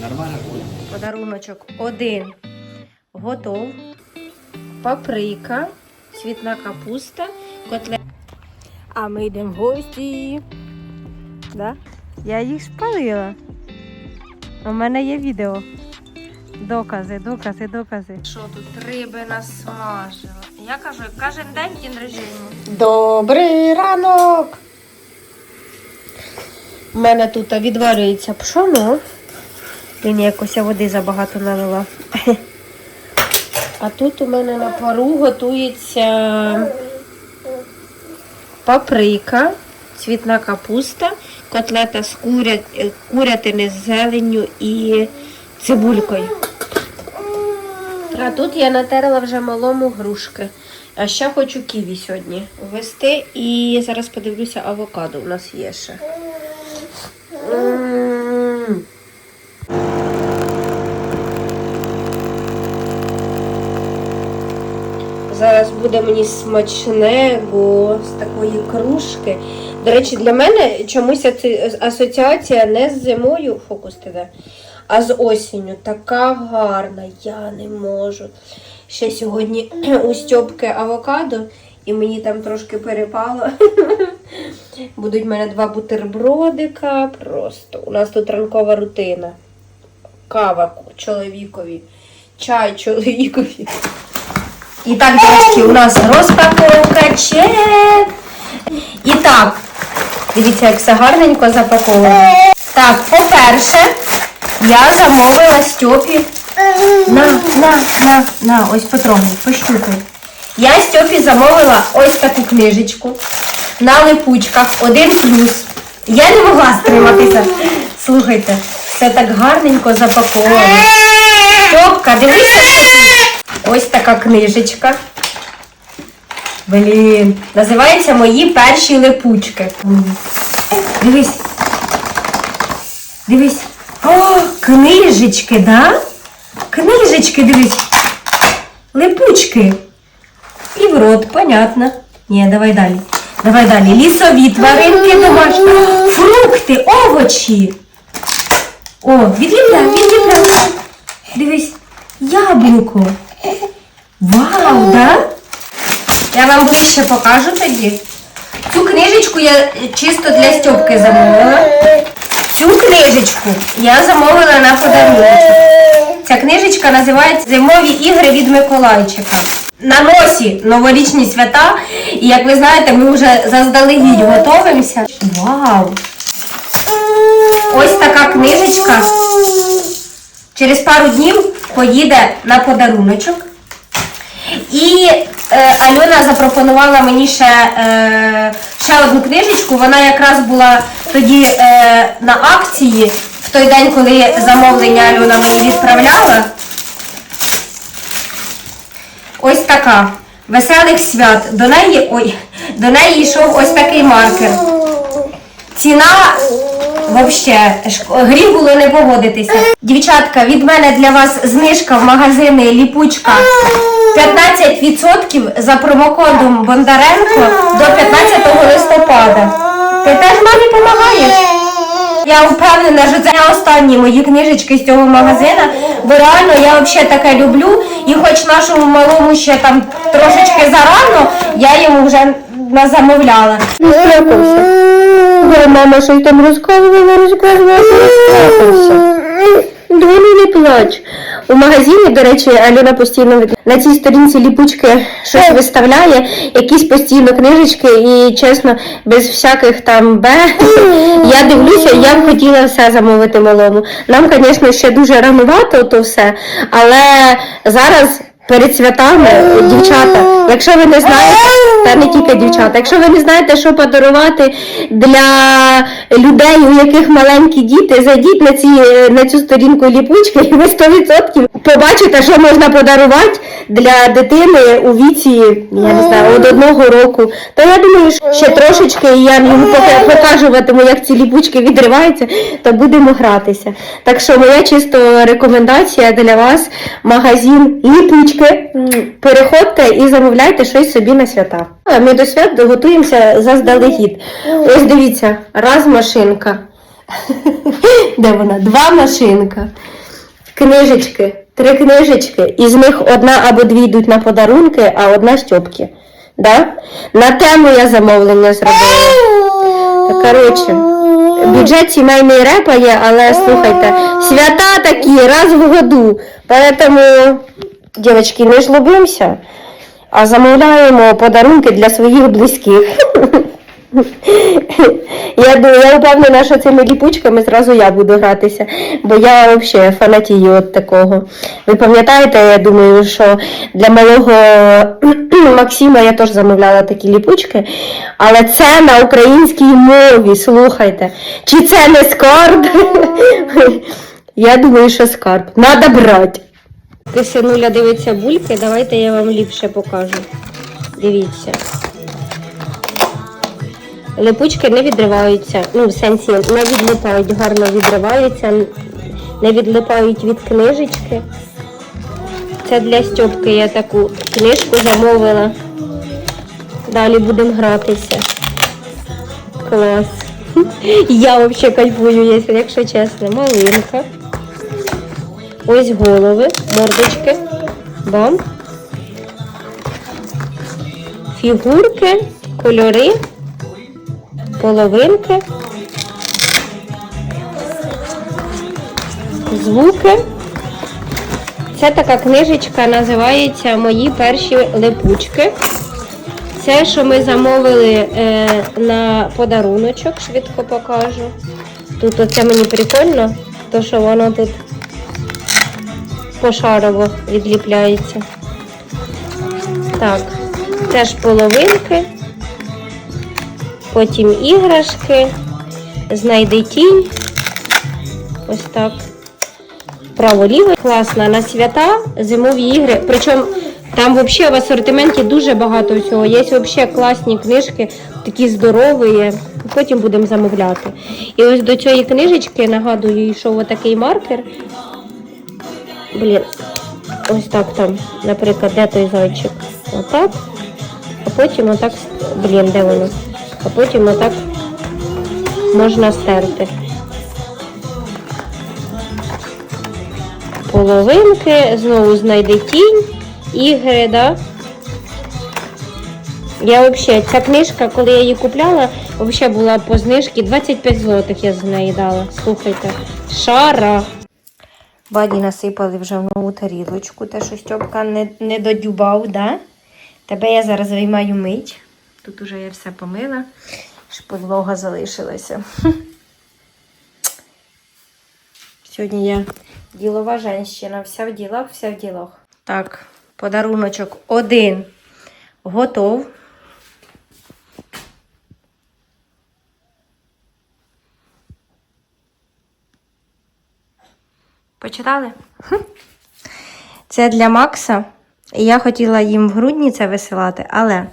Нормально. Подаруночок один готов. Паприка, цвітна капуста, котлет. А ми йдемо в гості. Да? Я їх спалила. У мене є відео. Докази, докази, докази. Що тут риби насмажила? Я кажу, кожен день день режиму. Добрий ранок! У мене тут відварюється пшоно. Він якось води забагато налила. А тут у мене на пару готується паприка, цвітна капуста, котлета з куря... курятини з зеленню і цибулькою. А тут я натерла вже малому грушки. А ще хочу ківі сьогодні ввести. І зараз подивлюся, авокадо у нас є ще. М. Зараз буде мені смачного з такої кружки. До речі, для мене чомусь асоціація не з зимою, фокус тебе, а з осінню. Така гарна, я не можу. Ще сьогодні у Стьопки авокадо, і мені там трошки перепало. Будуть в мене два бутербродика. Просто у нас тут ранкова рутина. Кава чоловікові, чай чоловікові. І так, дівчатки, у нас розпаковка чек. І так, дивіться, як все гарненько запаковано. Так, по-перше, я замовила Стьопі. На, на, на, на, ось потрогай, пощупай. Я Стьопі замовила ось таку книжечку на липучках, один плюс. Я не могла стриматися. Слухайте, все так гарненько запаковано. Стьопка, дивися. Ось така книжечка. Блін, називається Мої перші липучки. Дивись. Дивись. О, книжечки, да? Книжечки, дивись. Липучки. І в рот, понятно. Ні, давай далі. Давай далі. Лісові тваринки домашні. Фрукти, овочі. О, відліпляй, відліпляй. Дивись, яблуко. Вау, да? Я вам ближче покажу тоді. Цю книжечку я чисто для Стьопки замовила. Цю книжечку я замовила на подарунок. Ця книжечка називається Зимові ігри від Миколайчика. На носі новорічні свята. І як ви знаєте, ми вже заздалегідь готуємося. Вау! Ось така книжечка. Через пару днів поїде на подаруночок. І е, Альона запропонувала мені ще, е, ще одну книжечку. Вона якраз була тоді е, на акції в той день, коли замовлення Альона мені відправляла. Ось така. Веселих свят. До неї, ой, до неї йшов ось такий маркер. Ціна Вообще, гріх було не погодитися. Дівчатка, від мене для вас знижка в магазини Ліпучка 15% за промокодом Бондаренко до 15 листопада. Ти теж мамі допомагаєш? Я впевнена, що це не останні мої книжечки з цього магазина, бо реально я взагалі таке люблю. І хоч нашому малому ще там трошечки зарано, я йому вже замовляла. Не спрятався. Ой, мама щось там розказувала, розказувала, розказувався. Дону не плач. У магазині, до речі, Альона постійно на цій сторінці ліпучки щось виставляє, якісь постійно книжечки, і чесно, без всяких там бе. Я дивлюся, я б хотіла все замовити малому. Нам, звісно, ще дуже ранувато то все, але зараз. Перед святами, дівчата, якщо ви не знаєте, та не тільки дівчата, якщо ви не знаєте, що подарувати для людей, у яких маленькі діти, зайдіть на, ці, на цю сторінку ліпучки, і ви 100% побачите, що можна подарувати для дитини у віці, я не знаю, від одного року. То я думаю, що ще трошечки, і я йому показуватиму, як ці ліпучки відриваються, то будемо гратися. Так що моя чисто рекомендація для вас магазин ліпучки. М, Переходьте і замовляйте щось собі на свята. Ми до свят готуємося заздалегідь. Ось дивіться, раз машинка, Де вона? Два машинка. Книжечки, три книжечки, із них одна або дві йдуть на подарунки, а одна Стьопки. Да? На тему я замовлення зробила. Коротше, бюджет сімейний репає, але слухайте, свята такі раз в году. Поэтому, дівчатки, не жлобимося, а замовляємо подарунки для своїх близьких. Я, я впевнена, що цими ліпучками зразу я буду гратися, бо я взагалі фанатію от такого. Ви пам'ятаєте, я думаю, що для малого Максима я теж замовляла такі ліпучки, але це на українській мові, слухайте. Чи це не скарб? Я думаю, що скарб. Надо брати. Ти синуля дивиться бульки, давайте я вам ліпше покажу. Дивіться. Липучки не відриваються, ну, в сенсі не відлипають, гарно відриваються, не відлипають від книжечки. Це для Стьопки я таку книжку замовила. Далі будемо гратися. Клас. Я взагалі кайфую, якщо чесно. Малинка. Ось голови, мордочки. Бам. Фігурки, кольори половинки, звуки. Це така книжечка називається Мої перші липучки. Це, що ми замовили е, на подаруночок, швидко покажу. Тут оце мені прикольно, то що воно тут пошарово відліпляється. Так, теж половинки. Потім іграшки, знайди тінь. Ось так. Право-ліво. Класно. На свята зимові ігри. Причому там взагалі в асортименті дуже багато всього. Є взагалі класні книжки, такі здорові. Потім будемо замовляти. І ось до цієї книжечки, нагадую, йшов отакий маркер. Блін, ось так там, наприклад, де той зайчик? Отак. А потім отак. Блін, де воно? а потім отак можна стерти. Половинки, знову знайди тінь, ігри, да? Я взагалі, ця книжка, коли я її купляла, взагалі була по знижці 25 злотих я з неї дала. Слухайте. Шара. Баді насипали вже в нову тарілочку, те, що Стьопка не, не додюбав, да? Тебе я зараз виймаю мить. Тут уже я все помила, ж підлога залишилася. Сьогодні я ділова женщина, вся в ділах, вся в ділах. Так, подаруночок один готов. Почитали? Це для Макса. Я хотіла їм в грудні це висилати, але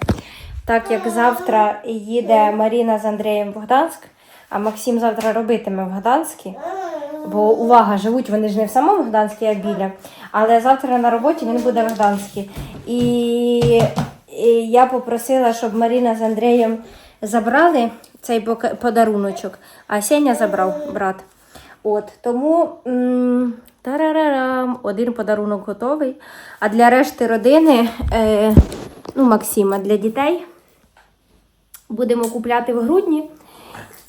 так як завтра їде Маріна з Андрієм в Гданськ, а Максим завтра робитиме в Гданську, бо увага, живуть вони ж не в самому Гданську, а біля. Але завтра на роботі він буде в Гданську. І, і я попросила, щоб Маріна з Андрієм забрали цей подаруночок, а Сеня забрав брат. От, тому м, тарарарам, один подарунок готовий. А для решти родини, е, ну, Максима, для дітей будемо купляти в грудні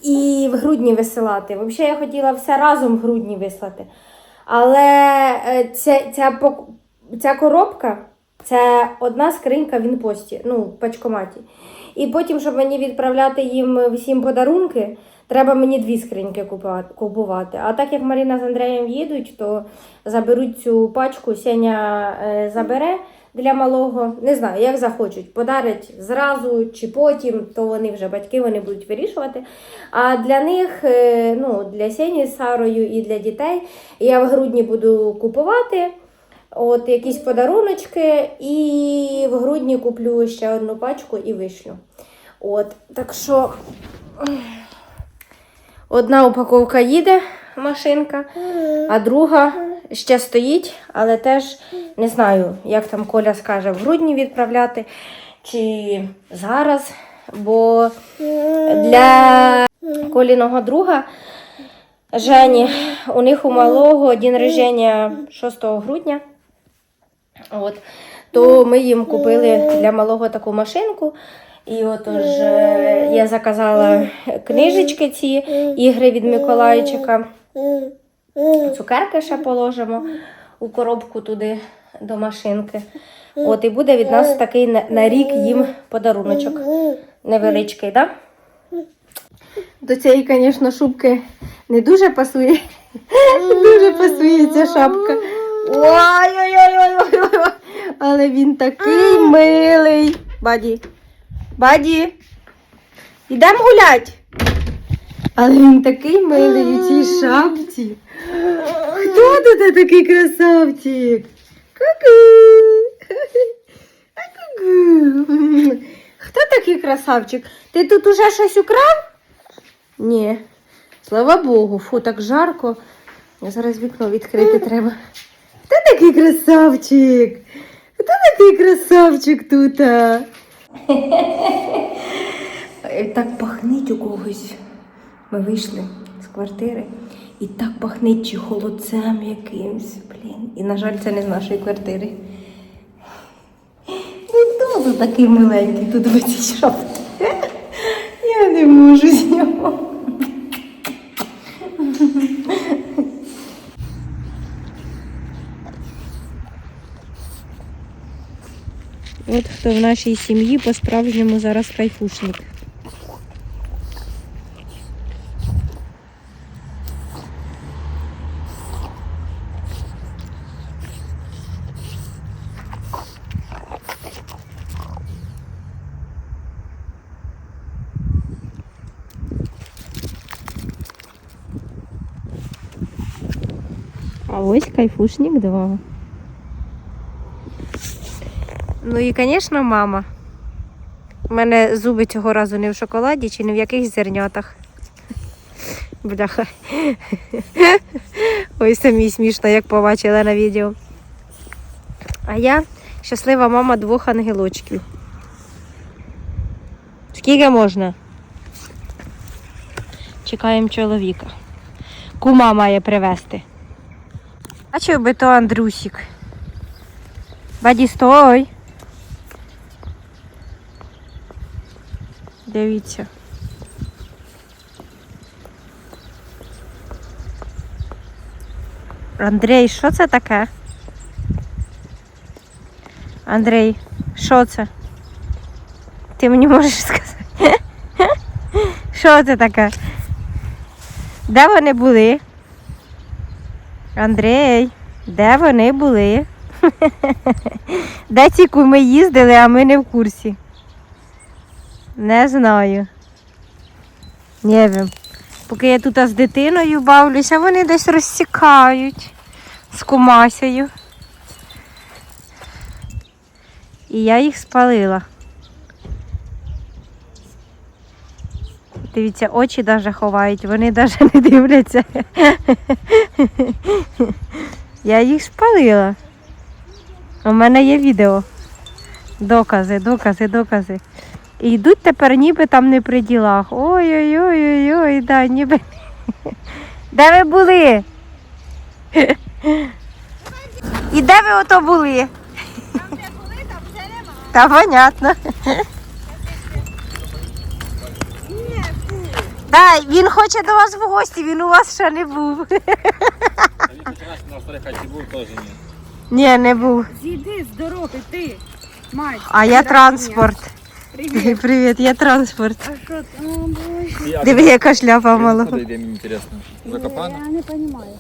і в грудні висилати. Взагалі, я хотіла все разом в грудні вислати. Але е, ця, ця, ця коробка це одна скринька в інпості, ну, в пачкоматі. І потім, щоб мені відправляти їм всім подарунки, треба мені дві скриньки купувати-. А так як Маріна з Андреєм їдуть, то заберуть цю пачку, Сеня е, забере для малого. Не знаю, як захочуть. Подарять зразу чи потім, то вони вже батьки вони будуть вирішувати. А для них, е, ну, для Сені з Сарою і для дітей, я в грудні буду купувати. От якісь подаруночки, і в грудні куплю ще одну пачку і вишлю. От, так що одна упаковка їде, машинка, а друга ще стоїть, але теж не знаю, як там Коля скаже, в грудні відправляти чи зараз. Бо для Коліного друга Жені, у них у малого день рождення 6 грудня. От. То ми їм купили для малого таку машинку. І отож е, я заказала книжечки ці ігри від Миколайчика. Цукерки ще положимо у коробку туди до машинки. От і буде від нас такий на, рік їм подаруночок. Невеличкий? Да? До цієї, звісно, шубки не дуже пасує. Дуже пасує ця шапка. Ой-ой-ой-ой-ой. Але він такий милий. Баді. Баді. Ідемо гулять. Але він такий милий у цій шапці. Хто тут такий красавчик? Ку-ку. Хто такий красавчик? Ти тут уже щось украв? Ні. Слава Богу, фу, так жарко. Зараз вікно відкрити треба. Хто такий красавчик? Хто такий красавчик тут? Так пахнить у когось. Ми вийшли з квартири і так пахнить чи холодцем якимсь. Блін. І, на жаль, це не з нашої квартири. Ну хто такий миленький тут витічав. Я не можу з нього. От хто в нашій сім'ї по-справжньому зараз кайфушник. А ось кайфушник 2. Ну і, звісно, мама. У мене зуби цього разу не в шоколаді чи не в якихось зернятах. Бляха. Ой, самі смішно, як побачила на відео. А я щаслива мама двох ангелочків. Скільки можна? Чекаємо чоловіка. Кума має привезти. Бачив би то Андрусік. Баді, стой. Дивіться. Андрій, що це таке? Андрій, що це? Ти мені можеш сказати? Що це таке? Де вони були? Андрій, де вони були? Де ці куми їздили, а ми не в курсі? Не знаю. Не wiem. Поки я тут з дитиною бавлюся, вони десь розсікають з кумасею. І я їх спалила. Дивіться, очі навіть ховають, вони навіть не дивляться. Я їх спалила. У мене є відео. Докази, докази, докази. І йдуть тепер ніби там не при ділах. Ой-ой-ой-ой-ой, да, ніби. Де ви були? І де ви ото були? Там, де були, там вже нема. Та понятно. Да, він хоче до вас в гості, він у вас ще не був. А він на старих був теж ні. Ні, не був. Зійди з дороги, ти, мать. А я транспорт. Привіт. Привіт, я транспорт. А що? О, Боже. Диви, яка шляпа мала. Куди йде, мені інтересно. Закопано? Я не понимаю.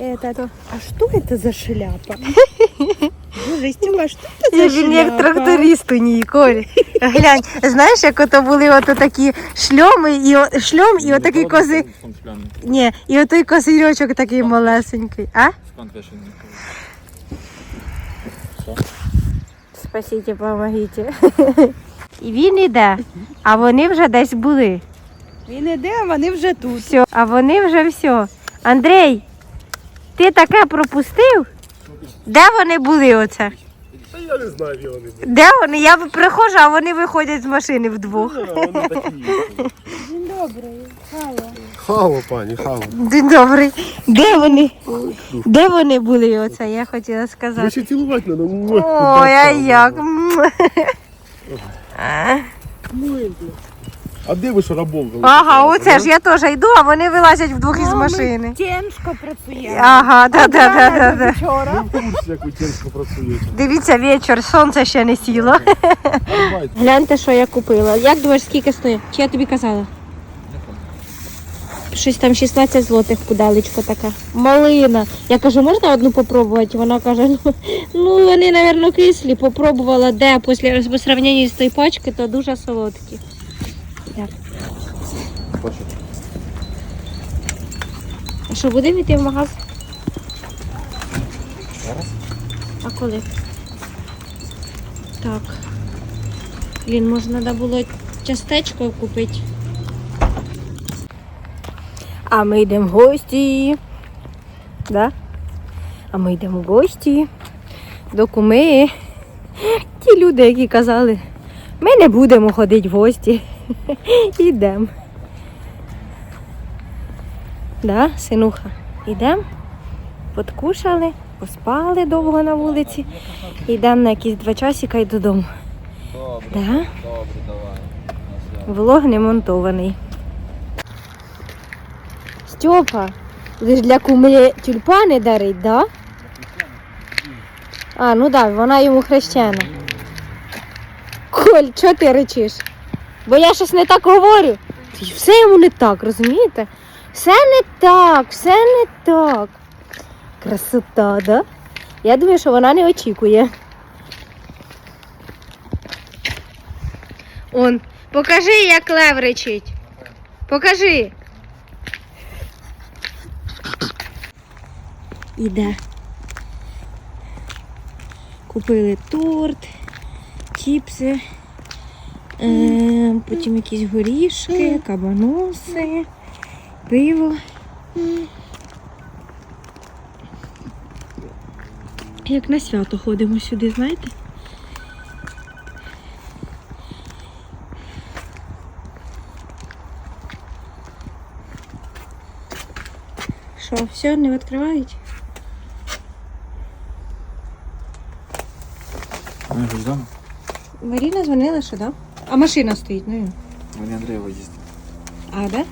Это, это, а что это за шляпа? Боже, Степа, что это Я за він як шляпа? тракторист у ній, Коль. Глянь, знаєш, як ото були ото такі шльоми, і о- шльом, і отакий кози. Ні, і отой козирьочок такий малесенький. А? Спасіть, помогіть. І він іде, а вони вже десь були. Він іде, а вони вже тут. Все, а вони вже все. Андрій, ти таке пропустив? Де вони були оце? Та я не знаю, де вони були. Де вони? Я приходжу, а вони виходять з машини вдвох. Вони такі. Він добрий. Хало. Хало, пані, хало. День добрий. Де вони? Де вони були оце, я хотіла Ви сказати. ще цілувати треба. Ой, а як? М. А де ви рабовкали? Ага, оце ж я теж йду, а вони вилазять вдвох із машини. Тяжко працює. Ага, да, да, да, да, да. Вчора. Ви в курсі, як ви тяжко працюєте. Дивіться, вечір, сонце ще не сіло. Давайте. Гляньте, що я купила. Як думаєш, скільки стоїть? Чи я тобі казала? Щось там 16 злотих пудалечко така. Малина. Я кажу, можна одну попробувати? Вона каже, ну, ну вони, мабуть, кислі. Попробувала де після по з тої пачки, то дуже солодкі. Так. А що, будемо йти в магаз? А коли? Так. Блін, може треба було частечко купити. А ми йдемо в гості. Да? А ми йдемо в гості до куми. Ті люди, які казали, ми не будемо ходити в гості. Йдемо. Да, синуха, йдемо. Подкушали, поспали довго на вулиці. Йдемо на якісь два часика і додому. Добре, Да? добре, давай. Влог не монтований. Стьопа, ви ж для куми тюльпани дарить, да? А, ну так, да, вона йому хрещена. Коль, чого ти речиш? Бо я щось не так говорю. Все йому не так, розумієте? Все не так, все не так. Красота, да? Я думаю, що вона не очікує. Он, покажи, як лев речить. Покажи. Іде. Купили торт, чіпси, е, потім якісь горішки, кабаноси, пиво. Як на свято ходимо сюди, знаєте? Що, все, не відкривають? Вони ж вдома? Маріна дзвонила, що да? А машина стоїть, ну. Вони Андрієва їздять. А, да?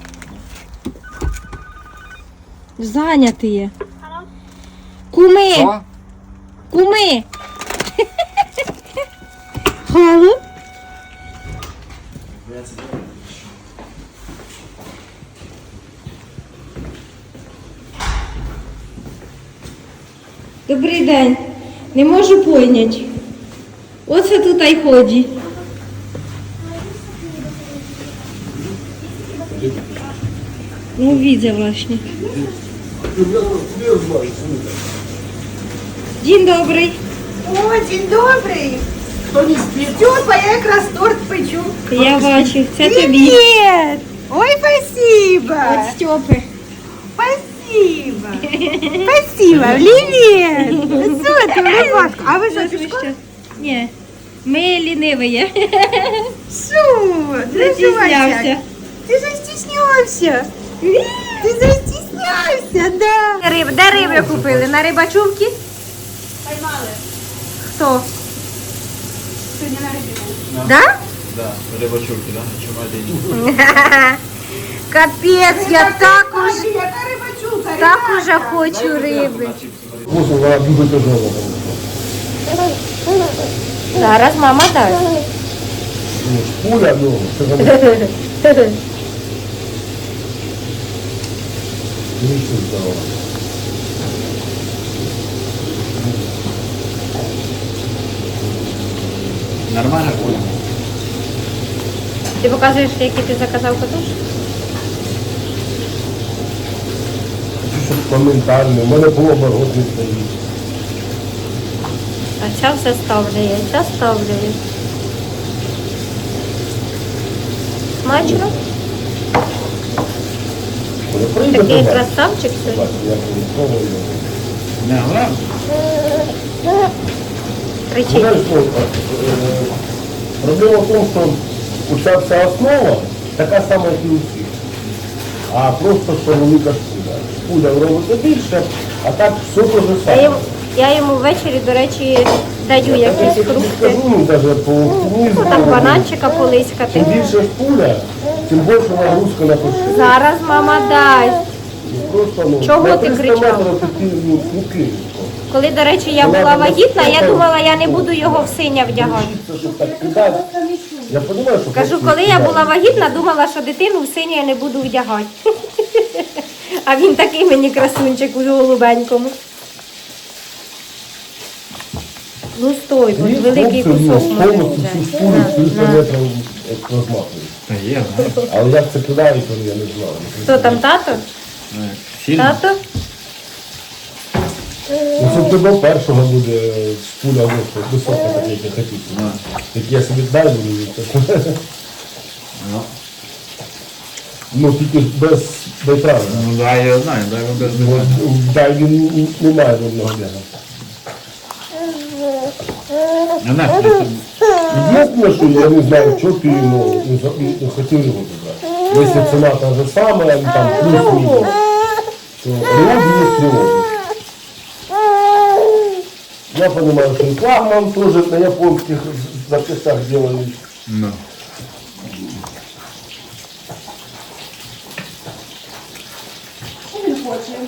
Зайняті є. Куми! Що? Куми! Хало? Добрий день. Не можу поняти. Оце тут й ході. Ну, widzę właśnie. Dzień dobry. О, день добрий. Хто не спить? Степа, я якраз торт печу. Я бачу, це тобі. Привіт! Ой, спасибо. От Стьопи. Спасибо. Спасибо. Привіт. Що ти, Рибатка? А ви що, пішком? Ні. Ми ліниві є. Що? Застіснявся. Ти застіснявся. Ти застіснявся, да. Риб, де риби купили? На рибачувки? Поймали. Хто? Сьогодні на рибі. Да? Да, рибачурки, да? Чому Капець, я так уже, так уже хочу риби. Ось вона любить ожогу. Зараз мама дасть. Пуля, ну, це за Нічого здорово. Нормально понял. Ти показуєш, який ти заказав катуш? Щоб моментально. У мене було оборот не стоїть. А ця все ставляє, ця ставляє. Смачно? Коли прийде Такий до вас, красавчик сьогодні. бачите, як він пробує. Не, нравится? Кричить. Знаєш, що, е, проблема в тому, що оця вся основа така сама, як і у всіх. а просто що велика шпуля. Шпуля робиться більше, а так все те же Я саме. Я йому ввечері, до речі, даю якісь фрукти. Ну. Ну, бананчика полискати. Чим більше шпуля, тим більше нагрузка на пошив. Зараз мама дасть. Просто, ну, Чого на ти 300 кричав? метрів такі, ну. Коли, до речі, я була вагітна, я думала, я не буду його в синя вдягати. Це щоб так кидати. Я розумію, що Кажу, коли я була вагітна, думала, що дитину в синя я не буду вдягати. А він такий мені красунчик у голубенькому. Ну стой, бо великий хлопці, ну, кусок може повністю всю взяти. шкуру На, 300 на. метрів як розмахують. Та є, знаю. Але як це кидають, то я не знаю. Хто там тато? Знаю. Сильно? Тато? Ну, щоб тебе першого буде шпуля висока, висока так, як я хотів. Як я собі дай буду, то Ну, ну тільки без байтрави. ну да, я знаю, дай ви без бігання. Дай він не має жодного бігу. Не що це- Єдине, що я не знаю, що ти ну, не, за- не хотів його забрати. Якщо ціна та же сама, там плюс-мінус, то риоді є риоді. Я понимаю, что и флагман тоже на японских запчастях делают. Ну.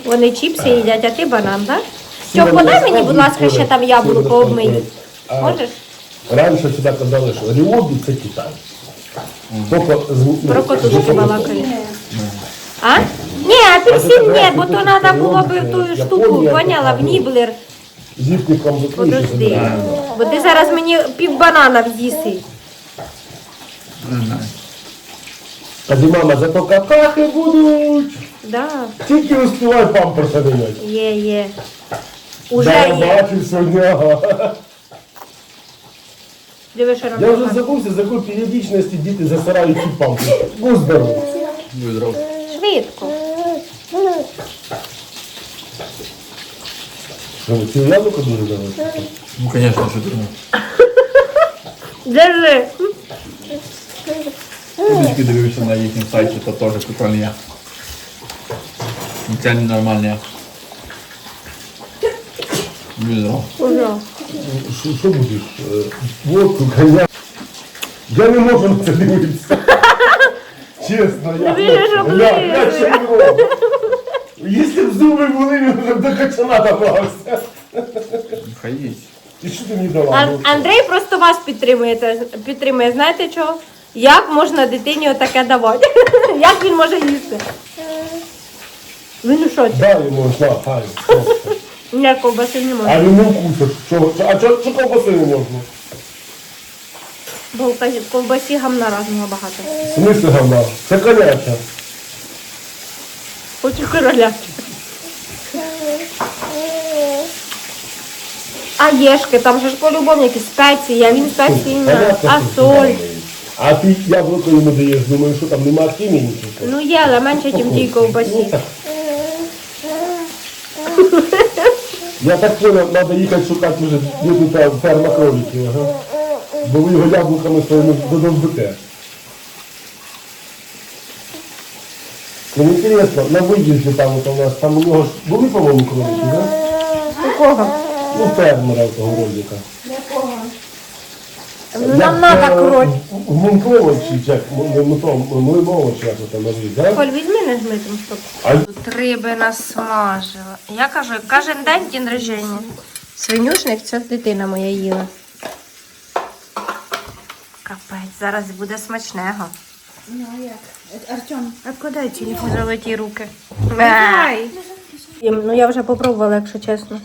Вони чіпси їдять, а ти банан, так? Сіна Що, подай мені, будь ласка, ще там яблуко. А, Можеш? Раніше сюди казали, що Ріоді це Китай. Тільки з ну, Про котушки балакають. А? Ні, апельсин ні, бо то треба було б ту штуку, поняла, в ніблер. З їхником закручується. Подожди. Бо ти зараз мені пів банана з'їси. Каже, мама, зато какахи будуть. Да, Тільки успівай памперса міняти. є, є. Да, Уже я є. бачу сьогодні. ага. Я вже забувся, за якої періодичності діти засирають ці памперси. Будь здоров. Будь здоров. Швидко. Ви ціле яблуко дуже давати? Ну, конечно, що ти. Держи. Трішки дивився на їхньому сайті, то теж прикольні. Це ненормальні. Уже. Що, що будеш? Е, Водку, коньяк? Я не можу на це дивитися. Чесно, я, що я, я не. Якщо б зуби були, він вже до качана добрався. Хай їсть. І що ти мені дала? Ан- Ну, Андрій просто вас підтримує. підтримує. Знаєте чого? Як можна дитині отаке давати? Як він може їсти? Він у шоці. Дай йому, на, хай. Ні, ковбаси не. А він не вкусиш. Чого? А чого чого ковбаси не можна? Бо в ковбасі- ковбасі гамна разного багато. В смислі гамна? Це коняча. Хоч і короля. А єшки, там же ж по-любому якісь спеції, а він спеції не. Понятно, А що соль. А ти яблуко йому даєш, думаю, що там нема хімії нічого. Ну є, але менше, ніж в тій ковбасі. Я так понял, треба їхати шукати вже бідну та ферма кролики, ага. Бо ви його яблуками своїми додовбите. Ну, інтересно, на виїзді там от у нас, там у нього ж були, по-моєму, кролики, да? У кого? Ну, фермера того ролика. Ну нам треба кроль. В Мунковичі, як, Млинович, як там назвіть, да? Коль, візьми нажми там стоп. А Тут риби насмажила. Я кажу, кожен день день рождення. Свинюшник це дитина моя їла. Капець, зараз буде смачного. Ну, а як? Артем, А куди телефон золоті руки? Їм, Ну я вже попробувала, якщо чесно.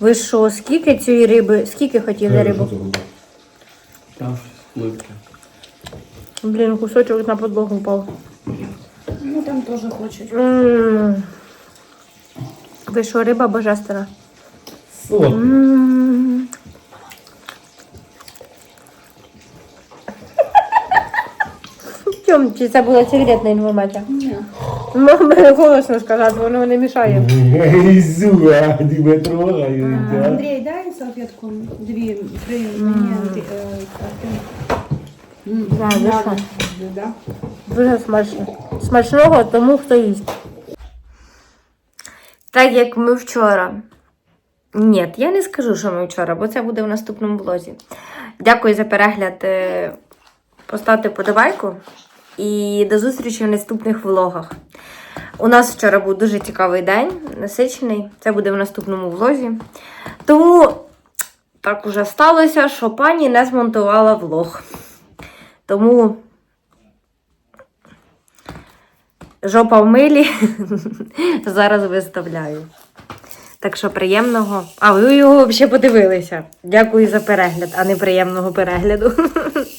Ви що, скільки цієї риби? Скільки хотіли рибу? Там пливки. Блін, кусочок на підлогу впав. ну там теж хочуть. М. Ви що, риба божественна? Солодкий. М. Тьом, чи це була секретна інформація? Ні. Можна голосно сказати, воно не мішає. А Андрій, дай салфетку. Дві, три, мені, Андрій, е, Артем. М, Да, ладно, да? Дуже смачно. Смачного тому, хто їсть. Так як ми вчора. Ні, я не скажу, що ми вчора, бо це буде в наступному влозі. Дякую за перегляд. е, Поставте подобайку і до зустрічі в наступних влогах. У нас вчора був дуже цікавий день, насичений. Це буде в наступному влозі. Тому так уже сталося, що пані не змонтувала влог. Тому жопа в милі зараз виставляю. Так що приємного. А ви його взагалі подивилися. Дякую за перегляд, а не приємного перегляду.